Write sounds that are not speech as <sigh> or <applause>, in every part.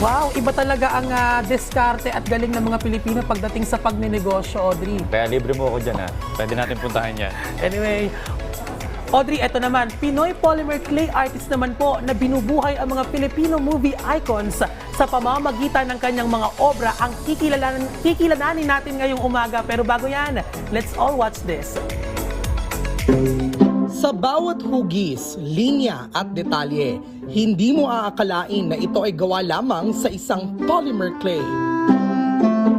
Wow, iba talaga ang ah, diskarte at galing ng mga Pilipino pagdating sa pagnenegosyo, Audrey. Kaya libre mo ako dyan ha. Pwede natin puntahan yan. Anyway, Audrey, eto naman, Pinoy Polymer Clay Artist naman po na binubuhay ang mga Filipino movie icons sa pamamagitan ng kanyang mga obra ang kikilalanin, kikilalanin natin ngayong umaga. Pero bago yan, let's all watch this. Sa bawat hugis, linya at detalye, hindi mo aakalain na ito ay gawa lamang sa isang polymer clay.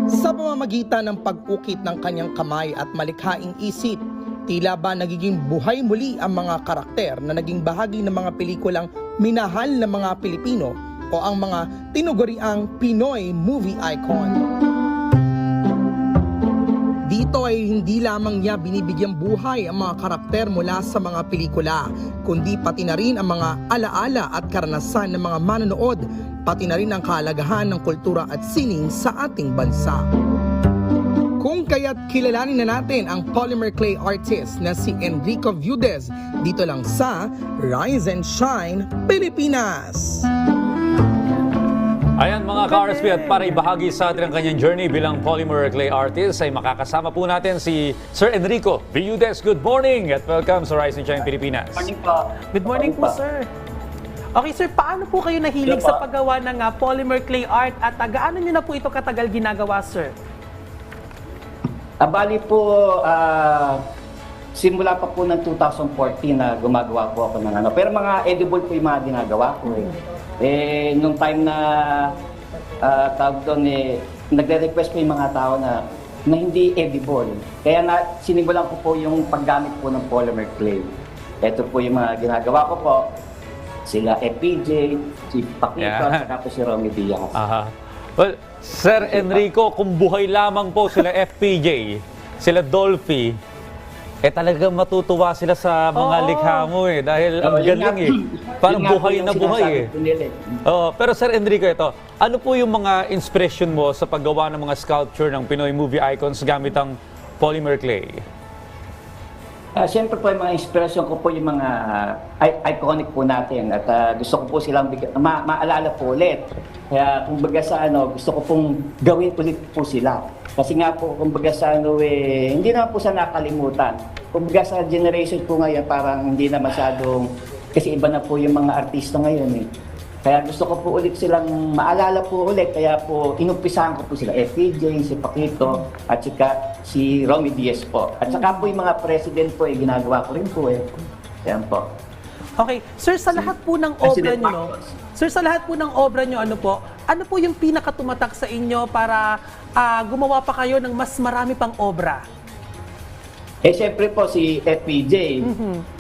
Sa pamamagitan ng pag-ukit ng kanyang kamay at malikhaing isip, tila ba nagiging buhay muli ang mga karakter na naging bahagi ng mga pelikulang minahal ng mga Pilipino o ang mga tinuguriang Pinoy movie icon. Dito ay hindi lamang niya binibigyang buhay ang mga karakter mula sa mga pelikula, kundi pati na rin ang mga alaala at karanasan ng mga manonood, pati na rin ang kahalagahan ng kultura at sining sa ating bansa. Kung kaya't kilalanin na natin ang polymer clay artist na si Enrico Viudez dito lang sa Rise and Shine, Pilipinas! Ayan mga ka-RSP at para ibahagi sa atin ang kanyang journey bilang polymer clay artist ay makakasama po natin si Sir Enrico Viudes. Good morning at welcome sa Rise and Shine Pilipinas. Morning po. Good morning po, sir. Okay, sir, paano po kayo nahilig Hello, sa pa. paggawa ng ah, polymer clay art at uh, gaano nyo na po ito katagal ginagawa, sir? Ah, bali po, ah, simula pa po ng 2014 na gumagawa po ako ng ano. Pero mga edible po yung mga ginagawa ko eh. Eh, nung time na ah, tawag doon eh, nagre-request po yung mga tao na na hindi edible. Kaya na sinimulan ko po yung paggamit po ng polymer clay. Ito po yung mga ginagawa ko po. Sila FPJ, si Paquito, Yeah. at saka po si Romy Diaz. Aha. Well, Sir Enrico, kung buhay lamang po sila FPJ, sila Dolphy, eh talagang matutuwa sila sa mga Oo. likha mo eh. Dahil ang Oh, yun galing nga- eh. Parang yun nga po buhay yung na buhay sinasabi eh. ko nila eh. Oo, pero Sir Enrico, ito, ano po yung mga inspiration mo sa paggawa ng mga sculpture ng Pinoy movie icons gamit ang polymer clay? Ah, Siyempre po yung mga inspirasyon ko po yung mga i- iconic po natin at ah, gusto ko po silang bigyan, ma- maalala po ulit. Kaya kumbaga sa ano, gusto ko pong gawin ulit po sila. Kasi nga po, kumbaga sa ano eh, hindi naman po sa nakalimutan. Kumbaga sa generation po ngayon, parang hindi na masyadong, kasi iba na po yung mga artista ngayon eh. Kaya gusto ko po ulit silang maalala po ulit. Kaya po, inumpisahan ko po sila. FPJ, si Paquito, at saka si Romy Diaz po. At saka po yung mga president po, eh, ginagawa ko rin po eh. Yan po. Okay, sir, sa lahat po ng obra President nyo, no? Marcos. Sir, sa lahat po ng obra nyo, ano po, ano po yung pinakatumatak sa inyo para ah, gumawa pa kayo ng mas marami pang obra? Eh, syempre po si FPJ.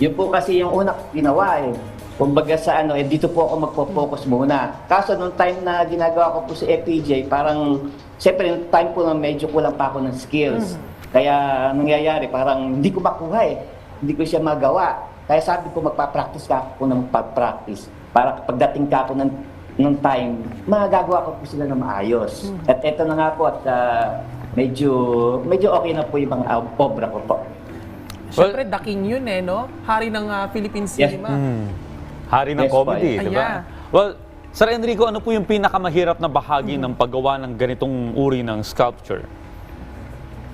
Yun po kasi yung unang ginawa eh. Kumbaga sa ano, eh, dito po ako magpo-focus muna. Kaso nung time na ginagawa ko po si FPJ, parang, syempre yung time po na medyo kulang pa ako ng skills. Kaya nangyayari, parang hindi ko makuha eh. Hindi ko siya magawa. Kaya sabi ko, magpa-practice ka ako ng magpa-practice. Para pagdating ka ako ng, ng time, magagawa ko po sila na maayos. At eto na nga po, at ah, medyo, medyo okay na po yung mga ah, obra ko po. Siyempre, daking yun eh, no? Hari ng ah, Philippine Yes. cinema. Hari ng Yes, comedy, di ba? Well, Sir Enrico, ano po yung pinakamahirap na bahagi ng paggawa ng ganitong uri ng sculpture?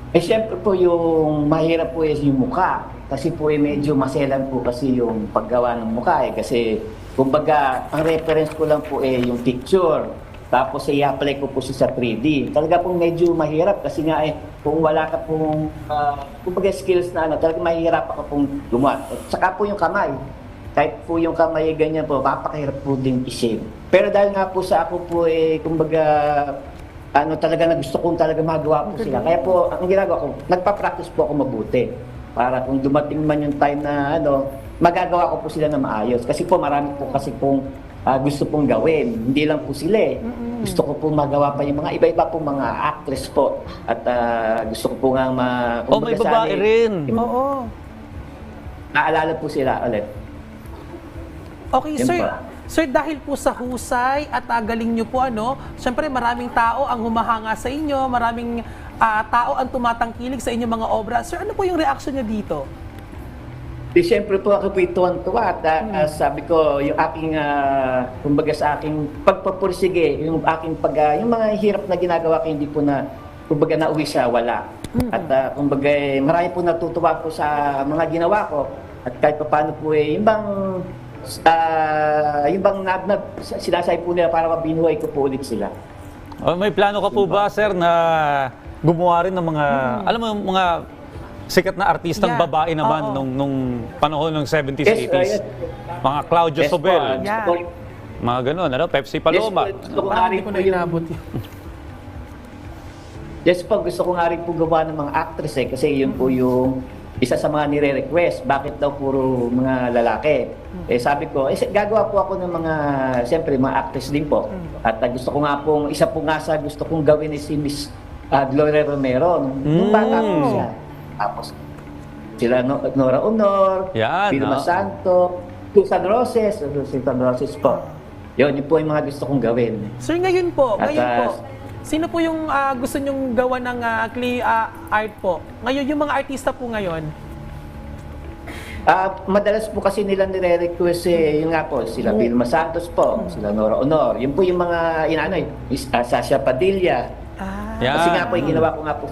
Eh syempre po yung mahirap po is yung mukha. Kasi po eh medyo maselan po kasi yung paggawa ng mukha eh. Kasi kumbaga ang reference ko lang po eh yung picture. Tapos eh, i-apply ko po siya sa 3D. Talaga pong medyo mahirap kasi nga eh kung wala ka pong ah, kumbaga skills na ano, talaga mahirap ako pong gumawa. At saka po yung kamay. Kahit po yung kamay ganyan po, mapakahirap po din i-shape. Pero dahil nga po sa ako po eh, kumbaga ano talaga na gusto kong talaga magawa po sila. Kaya po, ang ginagawa ko, nagpa-practice po ako mabuti. Para kung dumating man yung time na ano, magagawa ko po sila na maayos. Kasi po marami po kasi pong ah, gusto pong gawin. Hindi lang po sila eh. Gusto ko pong magawa pa yung mga iba-iba pong mga actress po. At ah, gusto ko po nga ma... Oh, may babae rin. Oo. Naalala po sila ulit. Okay, Yan sir. pa. Sir, dahil po sa husay at ah, galing nyo po, ano, syempre maraming tao ang humahanga sa inyo, maraming ah, tao ang tumatangkilig sa inyong mga obra. Sir, ano po yung reaction nyo dito? Di siyempre po ako po tuwan-tuwa at ah, ah, sabi ko yung aking ah, kumbaga sa aking pagpapursige, yung aking pag ah, yung mga hirap na ginagawa ko hindi po na kumbaga nauwi sa wala. At ah, kumbaga eh, marami po natutuwa po sa mga ginawa ko at kahit pa paano po eh yung bang ah, yung bang na, na, sinasay po nila para mabinuhay ko po ulit sila. Oh, may plano ka po ba, sir, na gumawa rin ng mga, alam mo, yung mga sikat na artistang Yeah. babae naman Oo. nung, nung panahon ng 70s, Yes, 80s? uh, yes. Mga Claudio Yes Sobel, ah, Yeah. mga ganun, ano? Pepsi Paloma. Yes, po, Parang hindi ko po na inabot yun. Yes po, gusto ko nga rin po gawa ng mga actress eh, kasi yun po yung isa sa mga nire-request. Bakit daw puro mga lalaki? Eh sabi ko, eh, gagawa po ako ng mga, siyempre, mga actress din po. At ah, gusto ko nga pong, isa po nga sa gusto kong gawin is si Miss ah, Gloria Romero. Nung, nung bata po Mm. siya. Tapos, sila no, Nora Honor, Yan, Vilma ah. Santo, Susan Roses, Susan Roses po. Yun, yun po yung mga gusto kong gawin. Sir, ngayon po, At, ngayon po, ah, sino po yung ah, gusto nyong gawa ng ah, clay ah, art po? Ngayon, yung mga artista po ngayon, Ah, madalas po kasi nila nire-request eh, yun nga po, sila Vilma Santos po, sila Nora Honor. Yun po yung mga eh, Miss uh, Sasha Padilla. ah, Yan. Kasi nga po, yung ginawa ko nga po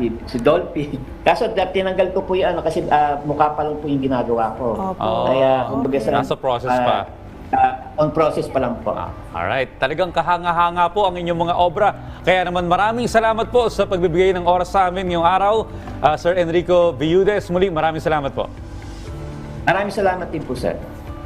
si, si Dolphy. <laughs> Kaso tinanggal ko po yung ano kasi ah, mukha pa lang po yung ginagawa ko. Opo. Oo. Kaya kumbaga sa Nasa process ah, pa. On process pa lang po. Ah, Alright, talagang kahanga-hanga po ang inyong mga obra. Kaya naman maraming salamat po sa pagbibigay ng oras sa amin ngayong araw. Ah, Sir Enrico Viudes, muli maraming salamat po. Maraming salamat din po sir.